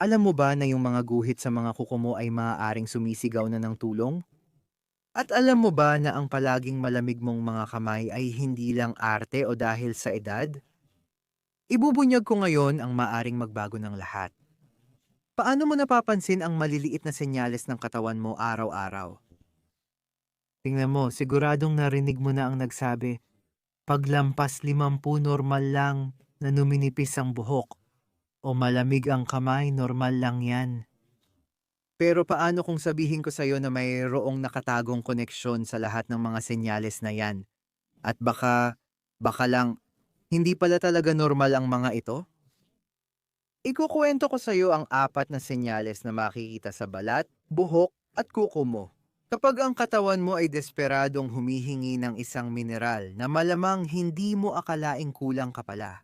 Alam mo ba na yung mga guhit sa mga kuko mo ay maaaring sumisigaw na ng tulong? At alam mo ba na ang palaging malamig mong mga kamay ay hindi lang arte o dahil sa edad? Ibubunyag ko ngayon ang maaring magbago ng lahat. Paano mo napapansin ang maliliit na senyales ng katawan mo araw-araw? Tingnan mo, siguradong narinig mo na ang nagsabi, paglampas limampu normal lang na numinipis ang buhok o malamig ang kamay, normal lang yan. Pero paano kung sabihin ko sa'yo na mayroong nakatagong koneksyon sa lahat ng mga senyales na yan? At baka, baka lang, hindi pala talaga normal ang mga ito? Ikukwento ko sa'yo ang apat na senyales na makikita sa balat, buhok, at kuko mo. Kapag ang katawan mo ay desperadong humihingi ng isang mineral na malamang hindi mo akalaing kulang ka pala.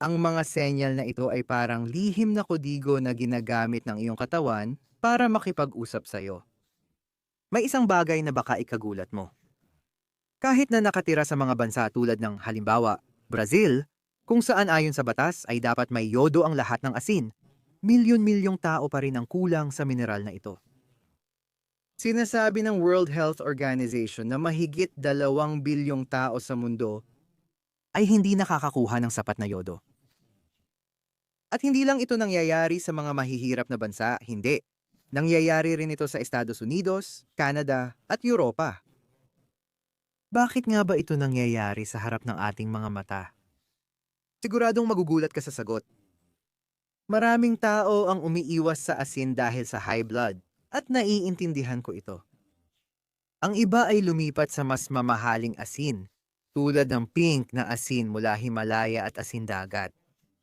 Ang mga senyal na ito ay parang lihim na kodigo na ginagamit ng iyong katawan para makipag-usap sa iyo. May isang bagay na baka ikagulat mo. Kahit na nakatira sa mga bansa tulad ng halimbawa, Brazil, kung saan ayon sa batas ay dapat may yodo ang lahat ng asin, milyon-milyong tao pa rin ang kulang sa mineral na ito. Sinasabi ng World Health Organization na mahigit dalawang bilyong tao sa mundo ay hindi nakakakuha ng sapat na yodo. At hindi lang ito nangyayari sa mga mahihirap na bansa, hindi. Nangyayari rin ito sa Estados Unidos, Canada, at Europa. Bakit nga ba ito nangyayari sa harap ng ating mga mata? Siguradong magugulat ka sa sagot. Maraming tao ang umiiwas sa asin dahil sa high blood at naiintindihan ko ito. Ang iba ay lumipat sa mas mamahaling asin, tulad ng pink na asin mula Himalaya at asin dagat.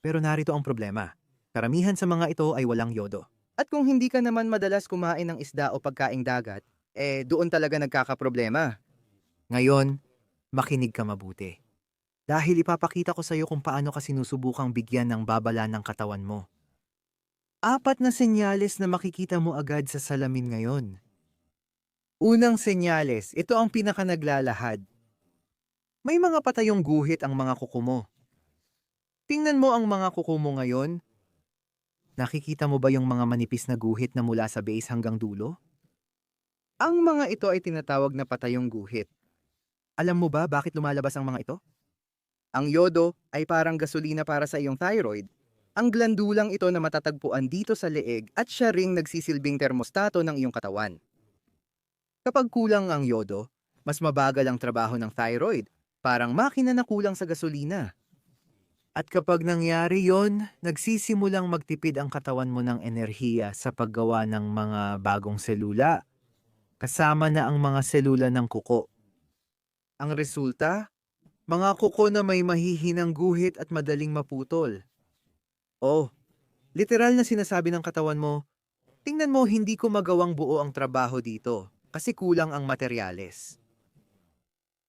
Pero narito ang problema. Karamihan sa mga ito ay walang yodo. At kung hindi ka naman madalas kumain ng isda o pagkaing dagat, eh doon talaga nagkakaproblema. Ngayon, makinig ka mabuti. Dahil ipapakita ko sa iyo kung paano ka sinusubukang bigyan ng babala ng katawan mo. Apat na senyales na makikita mo agad sa salamin ngayon. Unang senyales, ito ang pinakanaglalahad. May mga patayong guhit ang mga kuko mo. Tingnan mo ang mga kuko mo ngayon. Nakikita mo ba yung mga manipis na guhit na mula sa base hanggang dulo? Ang mga ito ay tinatawag na patayong guhit. Alam mo ba bakit lumalabas ang mga ito? Ang yodo ay parang gasolina para sa iyong thyroid. Ang glandulang ito na matatagpuan dito sa leeg at siya ring nagsisilbing termostato ng iyong katawan. Kapag kulang ang yodo, mas mabagal ang trabaho ng thyroid, parang makina na kulang sa gasolina. At kapag nangyari yon, nagsisimulang magtipid ang katawan mo ng enerhiya sa paggawa ng mga bagong selula, kasama na ang mga selula ng kuko. Ang resulta, mga kuko na may mahihinang guhit at madaling maputol. Oh, literal na sinasabi ng katawan mo, tingnan mo hindi ko magawang buo ang trabaho dito kasi kulang ang materyales.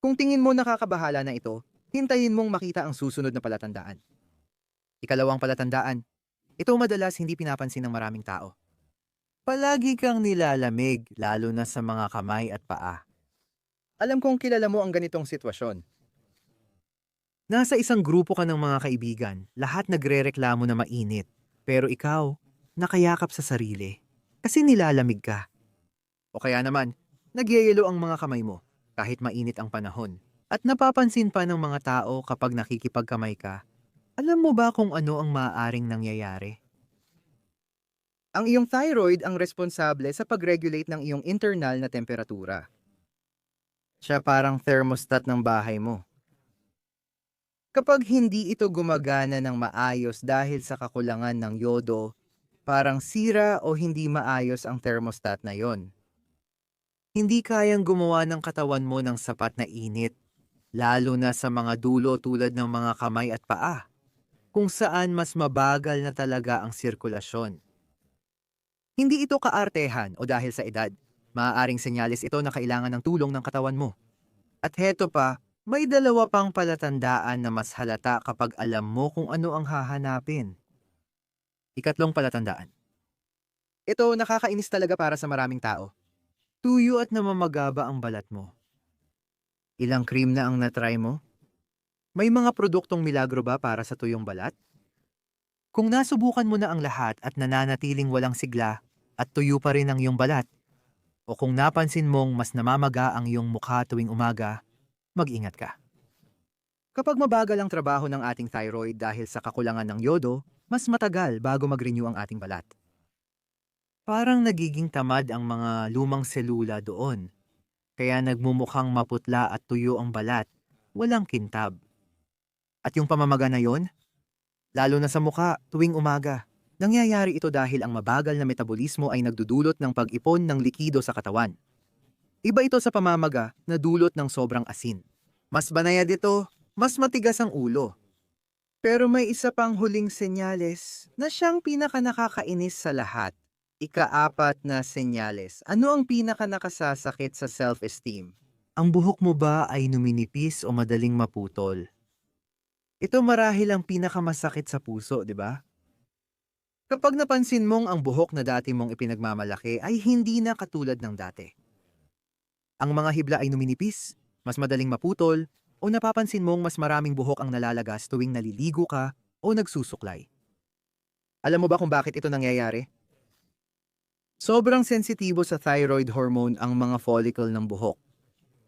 Kung tingin mo nakakabahala na ito, hintayin mong makita ang susunod na palatandaan. Ikalawang palatandaan, ito madalas hindi pinapansin ng maraming tao. Palagi kang nilalamig, lalo na sa mga kamay at paa. Alam kong kilala mo ang ganitong sitwasyon. Nasa isang grupo ka ng mga kaibigan, lahat nagrereklamo na mainit. Pero ikaw, nakayakap sa sarili. Kasi nilalamig ka. O kaya naman, nagyayelo ang mga kamay mo kahit mainit ang panahon. At napapansin pa ng mga tao kapag nakikipagkamay ka, alam mo ba kung ano ang maaaring nangyayari? Ang iyong thyroid ang responsable sa pag-regulate ng iyong internal na temperatura. Siya parang thermostat ng bahay mo. Kapag hindi ito gumagana ng maayos dahil sa kakulangan ng yodo, parang sira o hindi maayos ang thermostat na yon. Hindi kayang gumawa ng katawan mo ng sapat na init, lalo na sa mga dulo tulad ng mga kamay at paa, kung saan mas mabagal na talaga ang sirkulasyon. Hindi ito kaartehan o dahil sa edad. Maaaring senyalis ito na kailangan ng tulong ng katawan mo. At heto pa, may dalawa pang palatandaan na mas halata kapag alam mo kung ano ang hahanapin. Ikatlong palatandaan. Ito nakakainis talaga para sa maraming tao. Tuyo at namamagaba ang balat mo. Ilang cream na ang natry mo? May mga produktong milagro ba para sa tuyong balat? Kung nasubukan mo na ang lahat at nananatiling walang sigla at tuyo pa rin ang iyong balat, o kung napansin mong mas namamaga ang iyong mukha tuwing umaga, mag-ingat ka. Kapag mabagal ang trabaho ng ating thyroid dahil sa kakulangan ng yodo, mas matagal bago mag-renew ang ating balat. Parang nagiging tamad ang mga lumang selula doon. Kaya nagmumukhang maputla at tuyo ang balat, walang kintab. At yung pamamaga na yon, lalo na sa mukha tuwing umaga, nangyayari ito dahil ang mabagal na metabolismo ay nagdudulot ng pag-ipon ng likido sa katawan. Iba ito sa pamamaga na dulot ng sobrang asin. Mas banayad ito, mas matigas ang ulo. Pero may isa pang huling senyales na siyang pinaka nakakainis sa lahat. Ikaapat na senyales. Ano ang pinaka nakasasakit sa self-esteem? Ang buhok mo ba ay numinipis o madaling maputol? Ito marahil ang pinakamasakit sa puso, di ba? Kapag napansin mong ang buhok na dati mong ipinagmamalaki ay hindi na katulad ng dati. Ang mga hibla ay numinipis, mas madaling maputol, o napapansin mong mas maraming buhok ang nalalagas tuwing naliligo ka o nagsusuklay. Alam mo ba kung bakit ito nangyayari? Sobrang sensitibo sa thyroid hormone ang mga follicle ng buhok.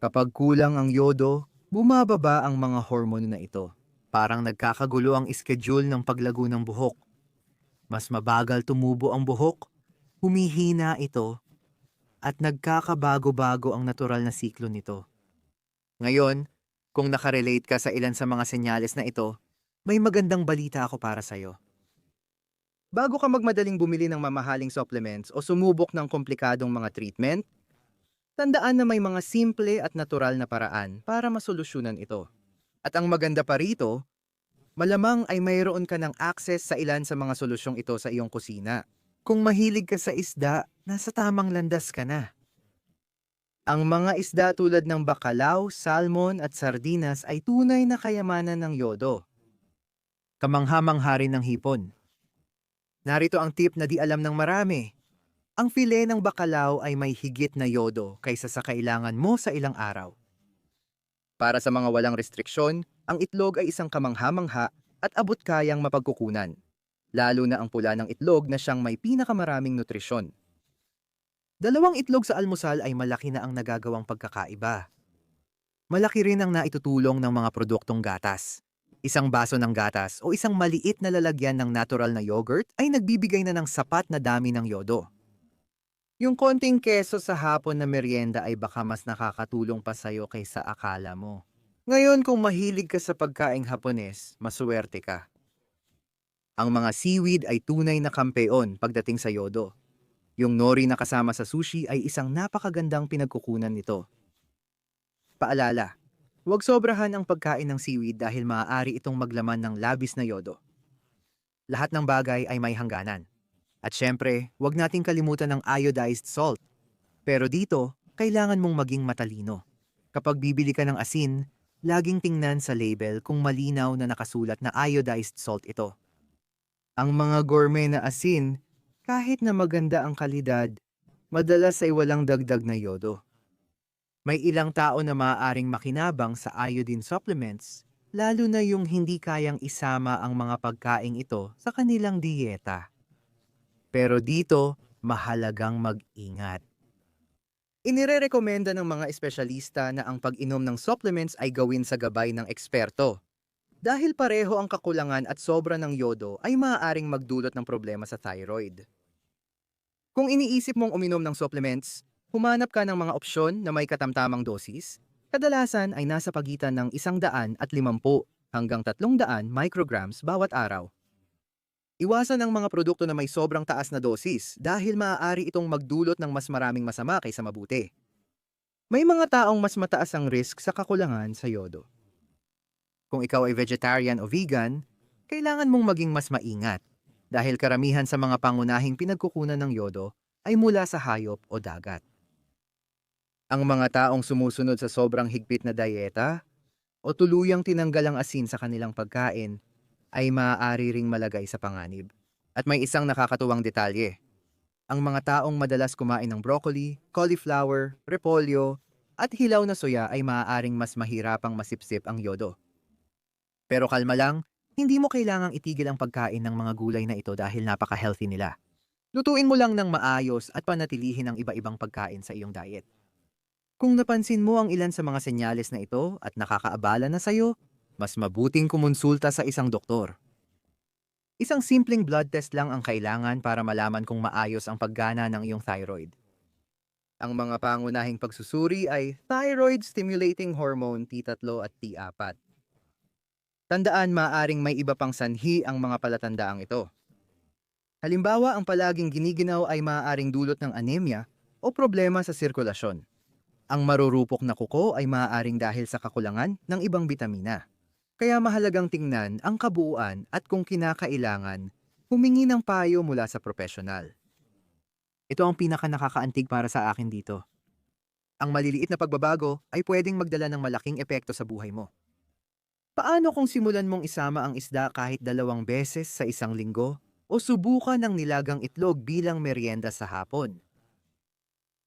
Kapag kulang ang yodo, bumababa ang mga hormone na ito. Parang nagkakagulo ang schedule ng paglago ng buhok. Mas mabagal tumubo ang buhok, humihina ito, at nagkakabago-bago ang natural na siklo nito. Ngayon, kung nakarelate ka sa ilan sa mga senyales na ito, may magandang balita ako para sa'yo. Bago ka magmadaling bumili ng mamahaling supplements o sumubok ng komplikadong mga treatment, tandaan na may mga simple at natural na paraan para masolusyonan ito. At ang maganda pa rito, malamang ay mayroon ka ng access sa ilan sa mga solusyong ito sa iyong kusina. Kung mahilig ka sa isda, nasa tamang landas ka na. Ang mga isda tulad ng bakalaw, salmon at sardinas ay tunay na kayamanan ng yodo. Kamangha-mangha rin ng hipon. Narito ang tip na di alam ng marami. Ang file ng bakalaw ay may higit na yodo kaysa sa kailangan mo sa ilang araw. Para sa mga walang restriksyon, ang itlog ay isang kamangha-mangha at abot kayang mapagkukunan. Lalo na ang pula ng itlog na siyang may pinakamaraming nutrisyon. Dalawang itlog sa almusal ay malaki na ang nagagawang pagkakaiba. Malaki rin ang naitutulong ng mga produktong gatas. Isang baso ng gatas o isang maliit na lalagyan ng natural na yogurt ay nagbibigay na ng sapat na dami ng yodo. Yung konting keso sa hapon na merienda ay baka mas nakakatulong pa sa'yo kaysa akala mo. Ngayon kung mahilig ka sa pagkaing hapones, masuwerte ka. Ang mga seaweed ay tunay na kampeon pagdating sa yodo. Yung nori na kasama sa sushi ay isang napakagandang pinagkukunan nito. Paalala, huwag sobrahan ang pagkain ng seaweed dahil maaari itong maglaman ng labis na yodo. Lahat ng bagay ay may hangganan. At syempre, huwag nating kalimutan ng iodized salt. Pero dito, kailangan mong maging matalino. Kapag bibili ka ng asin, laging tingnan sa label kung malinaw na nakasulat na iodized salt ito. Ang mga gourmet na asin, kahit na maganda ang kalidad, madalas ay walang dagdag na yodo. May ilang tao na maaaring makinabang sa iodine supplements, lalo na yung hindi kayang isama ang mga pagkaing ito sa kanilang dieta. Pero dito, mahalagang mag-ingat. Inirerekomenda ng mga espesyalista na ang pag-inom ng supplements ay gawin sa gabay ng eksperto. Dahil pareho ang kakulangan at sobra ng yodo ay maaaring magdulot ng problema sa thyroid. Kung iniisip mong uminom ng supplements, humanap ka ng mga opsyon na may katamtamang dosis. Kadalasan ay nasa pagitan ng 100 at 50 hanggang 300 micrograms bawat araw. Iwasan ang mga produkto na may sobrang taas na dosis dahil maaari itong magdulot ng mas maraming masama kaysa mabuti. May mga taong mas mataas ang risk sa kakulangan sa yodo. Kung ikaw ay vegetarian o vegan, kailangan mong maging mas maingat dahil karamihan sa mga pangunahing pinagkukunan ng yodo ay mula sa hayop o dagat. Ang mga taong sumusunod sa sobrang higpit na dieta o tuluyang tinanggal ang asin sa kanilang pagkain ay maaari ring malagay sa panganib. At may isang nakakatuwang detalye. Ang mga taong madalas kumain ng broccoli, cauliflower, repolyo, at hilaw na soya ay maaaring mas mahirapang masipsip ang yodo. Pero kalma lang, Hindi mo kailangang itigil ang pagkain ng mga gulay na ito dahil napaka-healthy nila. Lutuin mo lang ng maayos at panatilihin ang iba-ibang pagkain sa iyong diet. Kung napansin mo ang ilan sa mga senyales na ito at nakakaabala na sa'yo, mas mabuting kumonsulta sa isang doktor. Isang simpleng blood test lang ang kailangan para malaman kung maayos ang paggana ng iyong thyroid. Ang mga pangunahing pagsusuri ay thyroid stimulating hormone T3 at T4. Tandaan maaring may iba pang sanhi ang mga palatandaang ito. Halimbawa, ang palaging giniginaw ay maaaring dulot ng anemia o problema sa sirkulasyon. Ang marurupok na kuko ay maaaring dahil sa kakulangan ng ibang bitamina. Kaya mahalagang tingnan ang kabuuan at kung kinakailangan, humingi ng payo mula sa profesional. Ito ang pinaka nakakaantig para sa akin dito. Ang maliliit na pagbabago ay pwedeng magdala ng malaking epekto sa buhay mo. Paano kung simulan mong isama ang isda kahit dalawang beses sa isang linggo o subukan ng nilagang itlog bilang merienda sa hapon?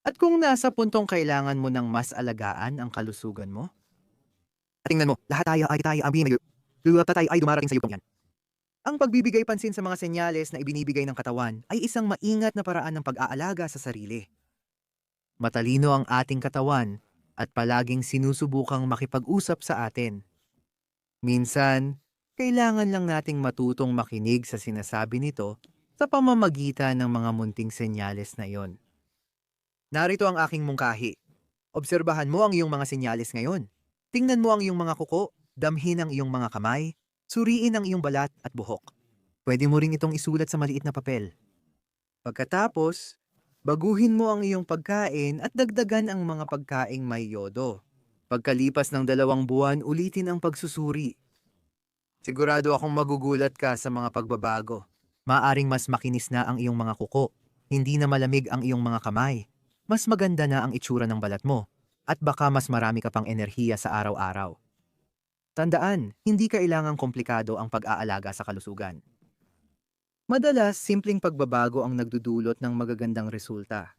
At kung nasa puntong kailangan mo ng mas alagaan ang kalusugan mo? Tingnan mo, lahat tayo ay tayo ang binigay. Lahat tayo ay dumarating sa yugtong yan. Ang pagbibigay pansin sa mga senyales na ibinibigay ng katawan ay isang maingat na paraan ng pag-aalaga sa sarili. Matalino ang ating katawan at palaging sinusubukang makipag-usap sa atin. Minsan, kailangan lang nating matutong makinig sa sinasabi nito sa pamamagitan ng mga munting senyales na iyon. Narito ang aking mungkahi. Obserbahan mo ang iyong mga senyales ngayon. Tingnan mo ang iyong mga kuko, damhin ang iyong mga kamay, suriin ang iyong balat at buhok. Pwede mo ring itong isulat sa maliit na papel. Pagkatapos, baguhin mo ang iyong pagkain at dagdagan ang mga pagkaing may yodo. Pagkalipas ng dalawang buwan, ulitin ang pagsusuri. Sigurado akong magugulat ka sa mga pagbabago. Maaring mas makinis na ang iyong mga kuko, hindi na malamig ang iyong mga kamay, mas maganda na ang itsura ng balat mo, at baka mas marami ka pang enerhiya sa araw-araw. Tandaan, hindi kailangang komplikado ang pag-aalaga sa kalusugan. Madalas, simpleng pagbabago ang nagdudulot ng magagandang resulta.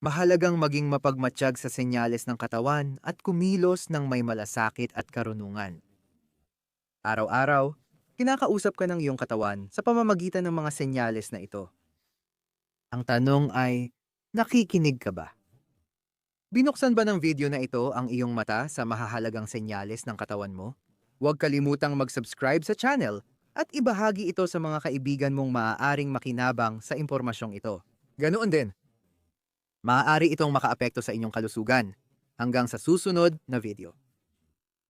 Mahalagang maging mapagmatsyag sa senyales ng katawan at kumilos ng may malasakit at karunungan. Araw-araw, kinakausap ka ng iyong katawan sa pamamagitan ng mga senyales na ito. Ang tanong ay, nakikinig ka ba? Binuksan ba ng video na ito ang iyong mata sa mahahalagang senyales ng katawan mo? Huwag kalimutang mag-subscribe sa channel at ibahagi ito sa mga kaibigan mong maaaring makinabang sa impormasyong ito. Ganoon din. Maaari itong makaapekto sa inyong kalusugan. Hanggang sa susunod na video.